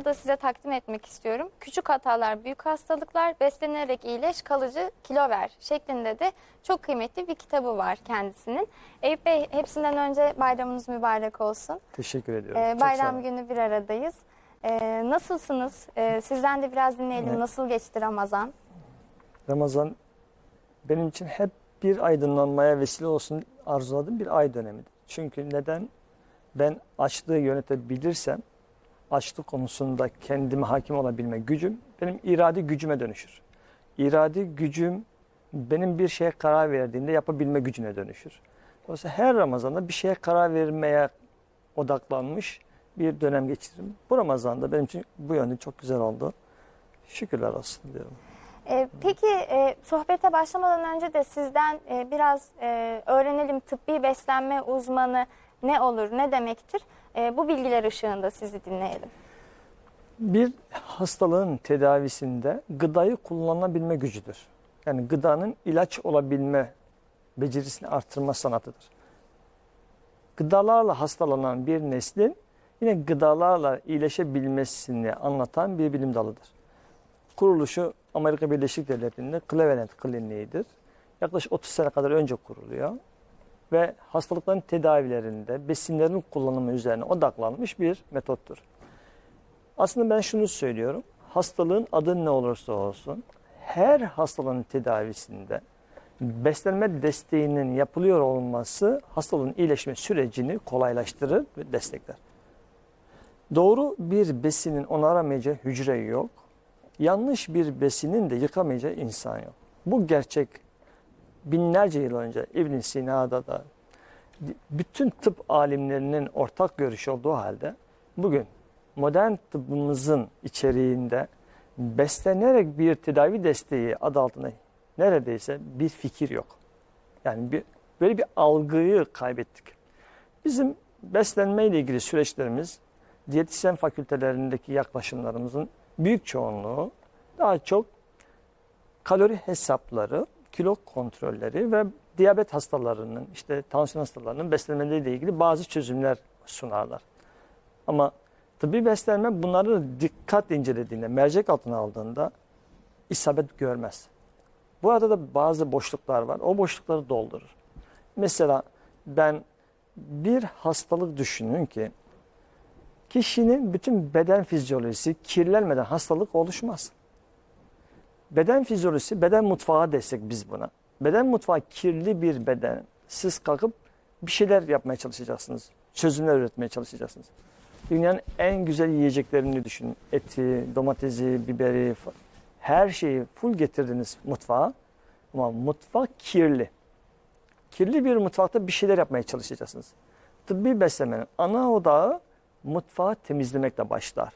kitabı da size takdim etmek istiyorum. Küçük hatalar, büyük hastalıklar, beslenerek iyileş, kalıcı kilo ver şeklinde de çok kıymetli bir kitabı var kendisinin. Eyüp Bey hepsinden önce bayramınız mübarek olsun. Teşekkür ediyorum. Ee, bayram günü bir aradayız. Ee, nasılsınız? Ee, sizden de biraz dinleyelim. Evet. Nasıl geçti Ramazan? Ramazan benim için hep bir aydınlanmaya vesile olsun arzuladığım bir ay dönemidir. Çünkü neden? Ben açlığı yönetebilirsem açlık konusunda kendime hakim olabilme gücüm benim iradi gücüme dönüşür. İradi gücüm benim bir şeye karar verdiğinde yapabilme gücüne dönüşür. Dolayısıyla her Ramazan'da bir şeye karar vermeye odaklanmış bir dönem geçirdim. Bu Ramazan'da benim için bu yönde çok güzel oldu. Şükürler olsun diyorum. Ee, peki e, sohbete başlamadan önce de sizden e, biraz e, öğrenelim tıbbi beslenme uzmanı ne olur, ne demektir? E, bu bilgiler ışığında sizi dinleyelim. Bir hastalığın tedavisinde gıdayı kullanılabilme gücüdür. Yani gıdanın ilaç olabilme becerisini artırma sanatıdır. Gıdalarla hastalanan bir neslin yine gıdalarla iyileşebilmesini anlatan bir bilim dalıdır. Kuruluşu Amerika Birleşik Devletleri'nde Cleveland Kliniği'dir. Yaklaşık 30 sene kadar önce kuruluyor ve hastalıkların tedavilerinde besinlerin kullanımı üzerine odaklanmış bir metottur. Aslında ben şunu söylüyorum. Hastalığın adı ne olursa olsun her hastalığın tedavisinde beslenme desteğinin yapılıyor olması hastalığın iyileşme sürecini kolaylaştırır ve destekler. Doğru bir besinin onaramayacağı hücre yok. Yanlış bir besinin de yıkamayacağı insan yok. Bu gerçek binlerce yıl önce İbn Sina'da da bütün tıp alimlerinin ortak görüşü olduğu halde bugün modern tıbbımızın içeriğinde beslenerek bir tedavi desteği adı altında neredeyse bir fikir yok. Yani bir, böyle bir algıyı kaybettik. Bizim beslenme ile ilgili süreçlerimiz diyetisyen fakültelerindeki yaklaşımlarımızın büyük çoğunluğu daha çok kalori hesapları, kilo kontrolleri ve diyabet hastalarının, işte tansiyon hastalarının beslenmeleriyle ilgili bazı çözümler sunarlar. Ama tıbbi beslenme bunları dikkat incelediğinde, mercek altına aldığında isabet görmez. Bu arada da bazı boşluklar var. O boşlukları doldurur. Mesela ben bir hastalık düşünün ki kişinin bütün beden fizyolojisi kirlenmeden hastalık oluşmaz. Beden fizyolojisi, beden mutfağı desek biz buna. Beden mutfağı kirli bir beden. Siz kalkıp bir şeyler yapmaya çalışacaksınız. Çözümler üretmeye çalışacaksınız. Dünyanın en güzel yiyeceklerini düşünün. Eti, domatesi, biberi, her şeyi full getirdiniz mutfağa. Ama mutfak kirli. Kirli bir mutfakta bir şeyler yapmaya çalışacaksınız. Tıbbi beslenmenin ana odağı mutfağı temizlemekle başlar.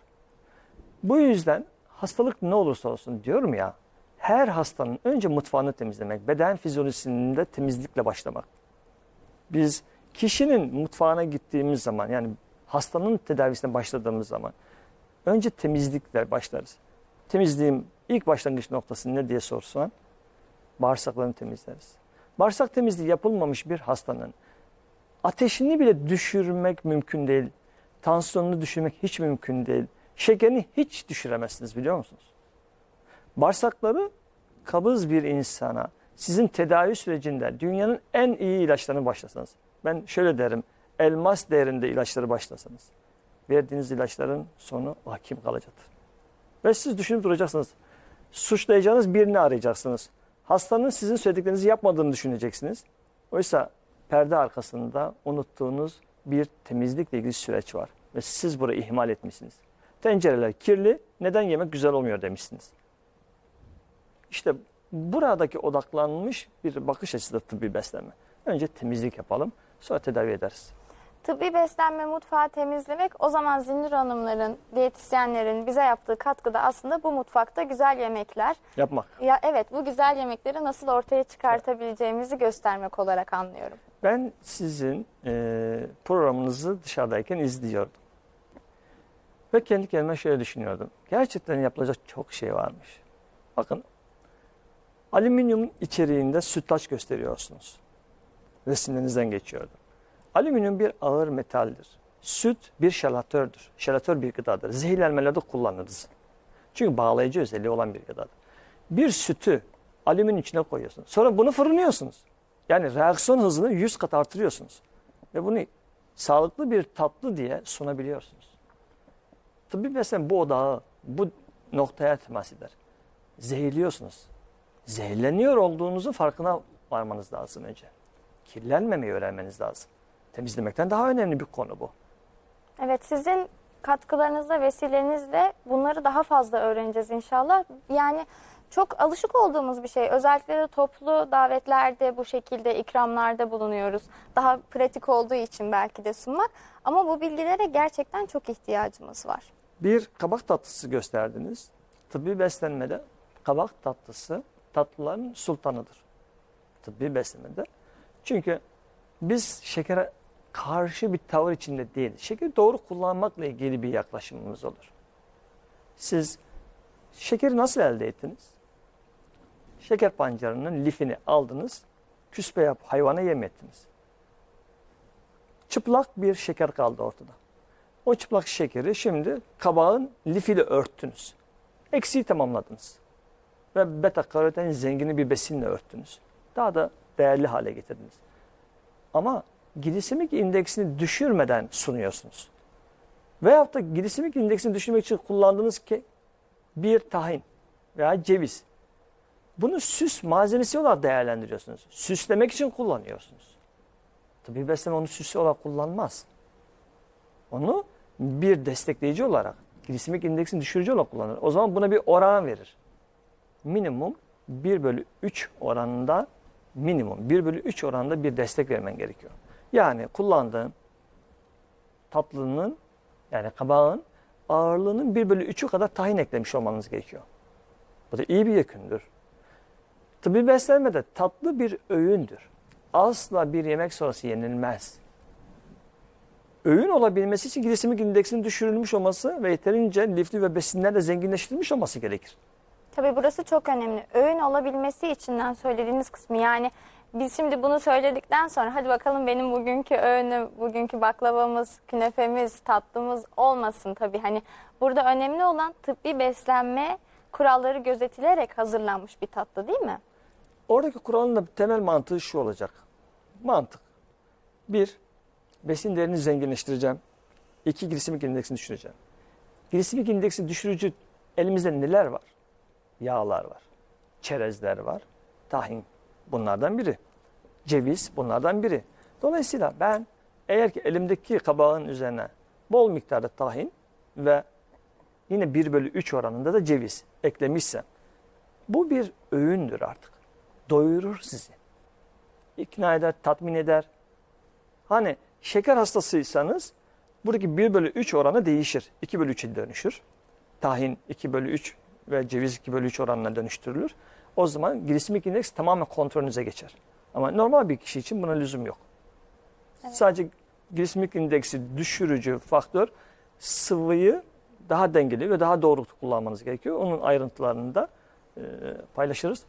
Bu yüzden hastalık ne olursa olsun diyorum ya, her hastanın önce mutfağını temizlemek, beden fizyolojisinde temizlikle başlamak. Biz kişinin mutfağına gittiğimiz zaman yani hastanın tedavisine başladığımız zaman önce temizlikle başlarız. Temizliğin ilk başlangıç noktası ne diye sorsan bağırsaklarını temizleriz. Bağırsak temizliği yapılmamış bir hastanın ateşini bile düşürmek mümkün değil. Tansiyonunu düşürmek hiç mümkün değil. Şekerini hiç düşüremezsiniz biliyor musunuz? Bağırsakları kabız bir insana sizin tedavi sürecinde dünyanın en iyi ilaçlarını başlasanız. Ben şöyle derim elmas değerinde ilaçları başlasanız. Verdiğiniz ilaçların sonu hakim kalacaktır. Ve siz düşünüp duracaksınız. Suçlayacağınız birini arayacaksınız. Hastanın sizin söylediklerinizi yapmadığını düşüneceksiniz. Oysa perde arkasında unuttuğunuz bir temizlikle ilgili süreç var. Ve siz burayı ihmal etmişsiniz. Tencereler kirli, neden yemek güzel olmuyor demişsiniz. İşte buradaki odaklanmış bir bakış açısı da tıbbi beslenme. Önce temizlik yapalım, sonra tedavi ederiz. Tıbbi beslenme mutfağı temizlemek o zaman Zinnur Hanımların, diyetisyenlerin bize yaptığı katkıda aslında bu mutfakta güzel yemekler. Yapmak. Ya evet bu güzel yemekleri nasıl ortaya çıkartabileceğimizi göstermek olarak anlıyorum. Ben sizin e, programınızı dışarıdayken izliyordum. Ve kendi kendime şöyle düşünüyordum. Gerçekten yapılacak çok şey varmış. Bakın alüminyum içeriğinde sütlaç gösteriyorsunuz. Resimlerinizden geçiyordu. Alüminyum bir ağır metaldir. Süt bir şelatördür. Şelatör bir gıdadır. Zehirlenmelerde kullanırız. Çünkü bağlayıcı özelliği olan bir gıdadır. Bir sütü alüminyum içine koyuyorsunuz. Sonra bunu fırınlıyorsunuz. Yani reaksiyon hızını 100 kat artırıyorsunuz. Ve bunu sağlıklı bir tatlı diye sunabiliyorsunuz. Tıbbi beslenme bu odağı, bu noktaya temas eder. Zehirliyorsunuz. Zehirleniyor olduğunuzun farkına varmanız lazım önce. Kirlenmemeyi öğrenmeniz lazım. Temizlemekten daha önemli bir konu bu. Evet sizin katkılarınızla vesilenizle bunları daha fazla öğreneceğiz inşallah. Yani çok alışık olduğumuz bir şey. Özellikle de toplu davetlerde bu şekilde ikramlarda bulunuyoruz. Daha pratik olduğu için belki de sunmak. Ama bu bilgilere gerçekten çok ihtiyacımız var. Bir kabak tatlısı gösterdiniz. Tıbbi beslenmede kabak tatlısı tatlıların sultanıdır. Tıbbi beslenmede. Çünkü biz şekere karşı bir tavır içinde değiliz. Şekeri doğru kullanmakla ilgili bir yaklaşımımız olur. Siz şekeri nasıl elde ettiniz? Şeker pancarının lifini aldınız, küspe yap hayvana yem ettiniz. Çıplak bir şeker kaldı ortada. O çıplak şekeri şimdi kabağın lifiyle örttünüz. Eksiği tamamladınız. Ve beta karoten zengini bir besinle örttünüz. Daha da değerli hale getirdiniz. Ama glisemik indeksini düşürmeden sunuyorsunuz. Veyahut da glisemik indeksini düşürmek için kullandığınız ki bir tahin veya ceviz. Bunu süs malzemesi olarak değerlendiriyorsunuz. Süslemek için kullanıyorsunuz. Tabii beslenme onu süs olarak kullanmaz. Onu bir destekleyici olarak, glisemik indeksini düşürücü olarak kullanır. O zaman buna bir oran verir. Minimum 1 bölü 3 oranında minimum 1 bölü 3 oranında bir destek vermen gerekiyor. Yani kullandığın tatlının yani kabağın ağırlığının 1 bölü 3'ü kadar tahin eklemiş olmanız gerekiyor. Bu da iyi bir yekündür. Tıbbi beslenmede tatlı bir öğündür. Asla bir yemek sonrası yenilmez. Öğün olabilmesi için glisemik indeksinin düşürülmüş olması ve yeterince lifli ve besinlerle zenginleştirilmiş olması gerekir. Tabii burası çok önemli. Öğün olabilmesi içinden söylediğiniz kısmı yani biz şimdi bunu söyledikten sonra hadi bakalım benim bugünkü öğünü, bugünkü baklavamız, künefemiz, tatlımız olmasın tabii. Hani burada önemli olan tıbbi beslenme kuralları gözetilerek hazırlanmış bir tatlı değil mi? Oradaki kuralın da temel mantığı şu olacak. Mantık. Bir, besin değerini zenginleştireceğim. İki, glisemik indeksini düşüreceğim. Glisemik indeksini düşürücü elimizde neler var? Yağlar var. Çerezler var. Tahin bunlardan biri. Ceviz bunlardan biri. Dolayısıyla ben eğer ki elimdeki kabağın üzerine bol miktarda tahin ve yine 1 bölü 3 oranında da ceviz eklemişsem bu bir öğündür artık. Doyurur sizi. İkna eder, tatmin eder. Hani şeker hastasıysanız buradaki 1 bölü 3 oranı değişir. 2 bölü 3'e dönüşür. Tahin 2 bölü 3 ve ceviz 2 bölü 3 oranına dönüştürülür. O zaman glisemik indeks tamamen kontrolünüze geçer. Ama normal bir kişi için buna lüzum yok. Sadece glisemik indeksi düşürücü faktör sıvıyı daha dengeli ve daha doğru kullanmanız gerekiyor. Onun ayrıntılarını da e, paylaşırız.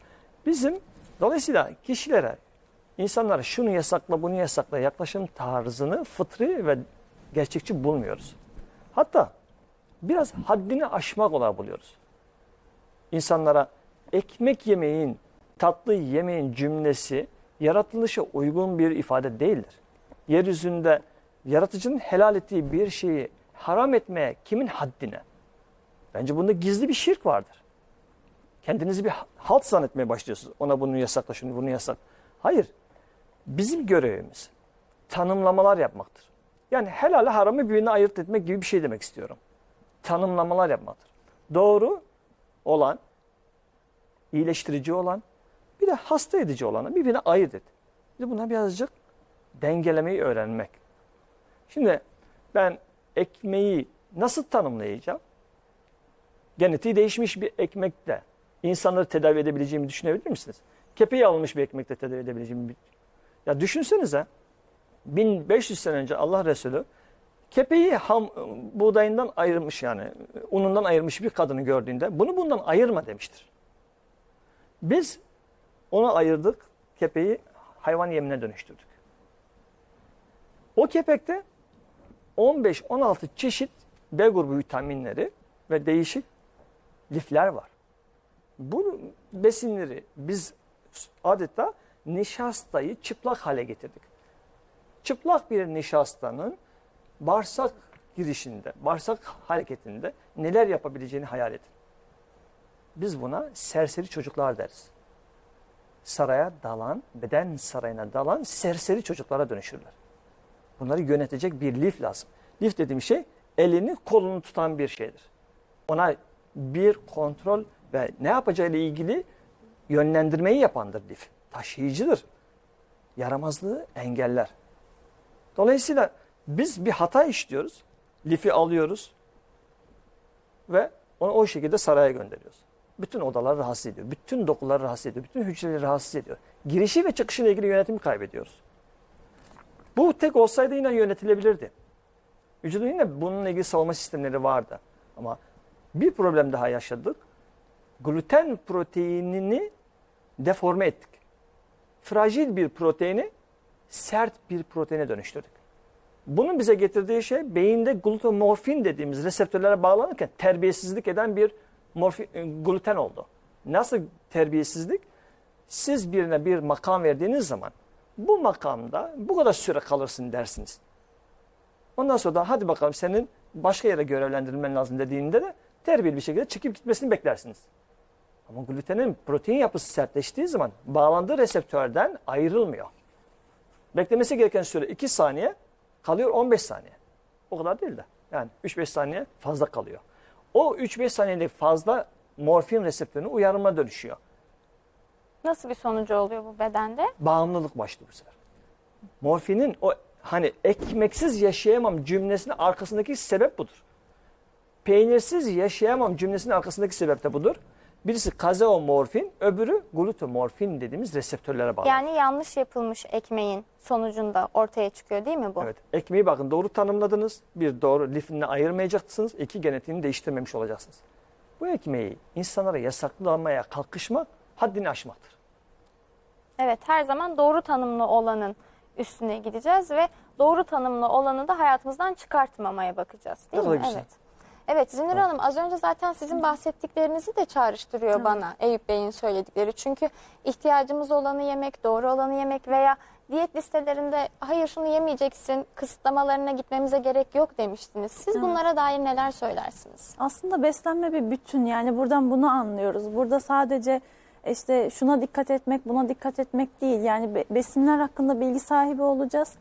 Bizim dolayısıyla kişilere, insanlara şunu yasakla bunu yasakla yaklaşım tarzını fıtri ve gerçekçi bulmuyoruz. Hatta biraz haddini aşmak olarak buluyoruz. İnsanlara ekmek yemeyin, tatlı yemeyin cümlesi yaratılışa uygun bir ifade değildir. Yeryüzünde yaratıcının helal ettiği bir şeyi haram etmeye kimin haddine? Bence bunda gizli bir şirk vardır. Kendinizi bir halt zannetmeye başlıyorsunuz. Ona bunu yasakla, şunu bunu yasak. Hayır. Bizim görevimiz tanımlamalar yapmaktır. Yani helal haramı birbirine ayırt etmek gibi bir şey demek istiyorum. Tanımlamalar yapmaktır. Doğru olan, iyileştirici olan, bir de hasta edici olanı birbirine ayırt et. De buna birazcık dengelemeyi öğrenmek. Şimdi ben ekmeği nasıl tanımlayacağım? Genetiği değişmiş bir ekmekle insanları tedavi edebileceğimi düşünebilir misiniz? Kepeği alınmış bir ekmekle tedavi edebileceğimi. Ya düşünsenize 1500 sene önce Allah Resulü kepeği ham buğdayından ayırmış yani unundan ayırmış bir kadını gördüğünde bunu bundan ayırma demiştir. Biz onu ayırdık, kepeği hayvan yemine dönüştürdük. O kepekte 15-16 çeşit B grubu vitaminleri ve değişik lifler var. Bu besinleri biz adeta nişastayı çıplak hale getirdik. Çıplak bir nişastanın bağırsak girişinde, bağırsak hareketinde neler yapabileceğini hayal edin. Biz buna serseri çocuklar deriz. Saraya dalan, beden sarayına dalan serseri çocuklara dönüşürler. Bunları yönetecek bir lif lazım. Lif dediğim şey elini kolunu tutan bir şeydir. Ona bir kontrol ve ne yapacağıyla ilgili yönlendirmeyi yapandır lif. Taşıyıcıdır. Yaramazlığı engeller. Dolayısıyla biz bir hata işliyoruz. Lifi alıyoruz ve onu o şekilde saraya gönderiyoruz. Bütün odalar rahatsız ediyor. Bütün dokuları rahatsız ediyor. Bütün hücreleri rahatsız ediyor. Girişi ve çıkışıyla ilgili yönetimi kaybediyoruz. Bu tek olsaydı yine yönetilebilirdi. Vücudun yine bununla ilgili savunma sistemleri vardı. Ama bir problem daha yaşadık. Gluten proteinini deforme ettik. Fragil bir proteini sert bir proteine dönüştürdük. Bunun bize getirdiği şey beyinde glutamorfin dediğimiz reseptörlere bağlanırken terbiyesizlik eden bir morfi, e, gluten oldu. Nasıl terbiyesizlik? Siz birine bir makam verdiğiniz zaman bu makamda bu kadar süre kalırsın dersiniz. Ondan sonra da hadi bakalım senin başka yere görevlendirilmen lazım dediğinde de terbiyeli bir şekilde çıkıp gitmesini beklersiniz. Ama glutenin protein yapısı sertleştiği zaman bağlandığı reseptörden ayrılmıyor. Beklemesi gereken süre 2 saniye kalıyor 15 saniye. O kadar değil de. Yani 3-5 saniye fazla kalıyor. O 3-5 saniyelik fazla morfin reseptörünün uyarıma dönüşüyor. Nasıl bir sonucu oluyor bu bedende? Bağımlılık başlıyor bu sefer. Morfinin o hani ekmeksiz yaşayamam cümlesinin arkasındaki sebep budur. Peynirsiz yaşayamam cümlesinin arkasındaki sebep de budur. Birisi kazeomorfin, öbürü glutamorfin dediğimiz reseptörlere bağlı. Yani yanlış yapılmış ekmeğin sonucunda ortaya çıkıyor değil mi bu? Evet. Ekmeği bakın doğru tanımladınız. Bir doğru lifini ayırmayacaksınız. İki genetiğini değiştirmemiş olacaksınız. Bu ekmeği insanlara yasaklamaya kalkışmak haddini aşmaktır. Evet her zaman doğru tanımlı olanın üstüne gideceğiz ve doğru tanımlı olanı da hayatımızdan çıkartmamaya bakacağız değil Ne mi? güzel. Evet. Evet Zinur Hanım az önce zaten sizin bahsettiklerinizi de çağrıştırıyor bana Eyüp Bey'in söyledikleri. Çünkü ihtiyacımız olanı yemek, doğru olanı yemek veya diyet listelerinde hayır şunu yemeyeceksin kısıtlamalarına gitmemize gerek yok demiştiniz. Siz bunlara dair neler söylersiniz? Aslında beslenme bir bütün yani buradan bunu anlıyoruz. Burada sadece işte şuna dikkat etmek, buna dikkat etmek değil. Yani be- besinler hakkında bilgi sahibi olacağız.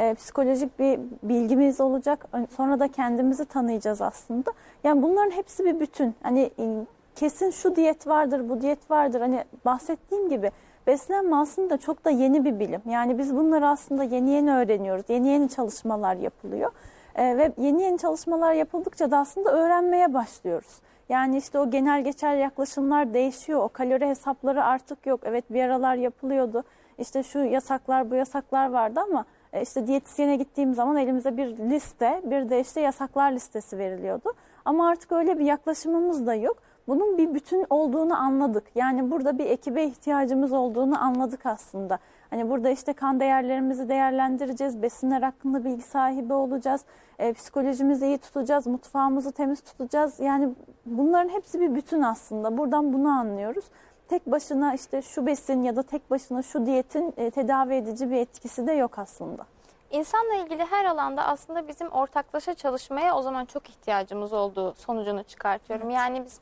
Ee, psikolojik bir bilgimiz olacak. Sonra da kendimizi tanıyacağız aslında. Yani bunların hepsi bir bütün. Hani e, kesin şu diyet vardır, bu diyet vardır. Hani bahsettiğim gibi beslenme aslında çok da yeni bir bilim. Yani biz bunları aslında yeni yeni öğreniyoruz. Yeni yeni çalışmalar yapılıyor. Ee, ve yeni yeni çalışmalar yapıldıkça da aslında öğrenmeye başlıyoruz. Yani işte o genel geçer yaklaşımlar değişiyor. O kalori hesapları artık yok. Evet bir aralar yapılıyordu. İşte şu yasaklar bu yasaklar vardı ama e, işte diyetisyene gittiğim zaman elimize bir liste bir de işte yasaklar listesi veriliyordu. Ama artık öyle bir yaklaşımımız da yok. Bunun bir bütün olduğunu anladık. Yani burada bir ekibe ihtiyacımız olduğunu anladık aslında. Hani burada işte kan değerlerimizi değerlendireceğiz, besinler hakkında bilgi sahibi olacağız, e, psikolojimizi iyi tutacağız, mutfağımızı temiz tutacağız. Yani bunların hepsi bir bütün aslında. Buradan bunu anlıyoruz. Tek başına işte şu besin ya da tek başına şu diyetin e, tedavi edici bir etkisi de yok aslında. İnsanla ilgili her alanda aslında bizim ortaklaşa çalışmaya o zaman çok ihtiyacımız olduğu sonucunu çıkartıyorum. Yani biz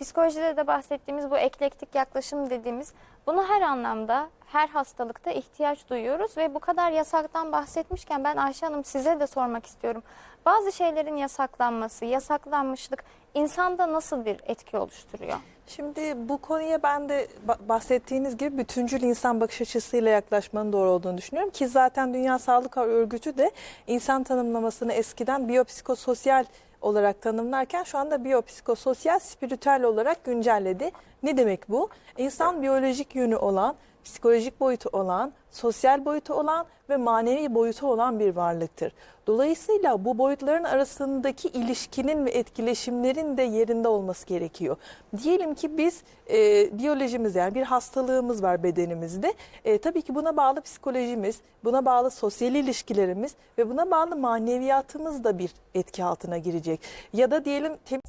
psikolojide de bahsettiğimiz bu eklektik yaklaşım dediğimiz bunu her anlamda her hastalıkta ihtiyaç duyuyoruz ve bu kadar yasaktan bahsetmişken ben Ayşe Hanım size de sormak istiyorum. Bazı şeylerin yasaklanması, yasaklanmışlık insanda nasıl bir etki oluşturuyor? Şimdi bu konuya ben de ba- bahsettiğiniz gibi bütüncül insan bakış açısıyla yaklaşmanın doğru olduğunu düşünüyorum. Ki zaten Dünya Sağlık Örgütü de insan tanımlamasını eskiden biyopsikososyal olarak tanımlarken şu anda biyopsikososyal spiritüel olarak güncelledi. Ne demek bu? İnsan biyolojik yönü olan, psikolojik boyutu olan, sosyal boyutu olan ve manevi boyutu olan bir varlıktır. Dolayısıyla bu boyutların arasındaki ilişkinin ve etkileşimlerin de yerinde olması gerekiyor. Diyelim ki biz e, biyolojimiz yani bir hastalığımız var bedenimizde. E, tabii ki buna bağlı psikolojimiz, buna bağlı sosyal ilişkilerimiz ve buna bağlı maneviyatımız da bir etki altına girecek. Ya da diyelim tem-